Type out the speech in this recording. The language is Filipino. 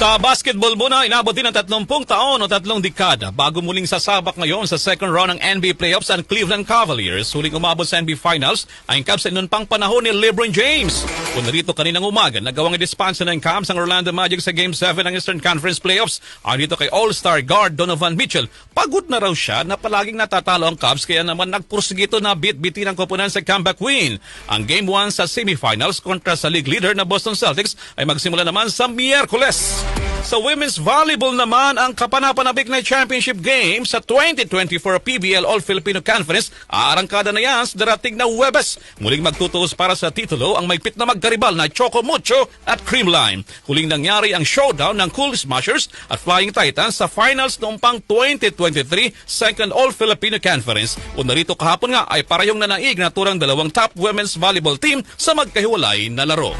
Sa basketball muna, inabot din ng 30 taon o tatlong dekada bago muling sasabak ngayon sa second round ng NBA playoffs ang Cleveland Cavaliers. Huling umabot sa NBA Finals ang Cavs noon pang panahon ni LeBron James. Kung narito kaninang umaga, nagawang idispansa ng Cavs ang Orlando Magic sa Game 7 ng Eastern Conference Playoffs. Ang dito kay All-Star guard Donovan Mitchell. Pagod na raw siya na palaging natatalo ang Cavs kaya naman nagpursigito na bit-bitin ang koponan sa comeback win. Ang Game 1 sa semifinals kontra sa league leader na Boston Celtics ay magsimula naman sa Miyerkules. Sa women's volleyball naman, ang kapanapanabik na championship game sa 2024 PBL All-Filipino Conference, aarangkada na yan sa darating na Webes. Muling magtutuos para sa titulo ang maigpit na magkaribal na Choco Mucho at Cream Lime. Huling nangyari ang showdown ng Cool Smashers at Flying Titans sa finals noong pang 2023 Second All-Filipino Conference. O narito kahapon nga ay parehong nanaig na turang dalawang top women's volleyball team sa magkahiwalay na laro.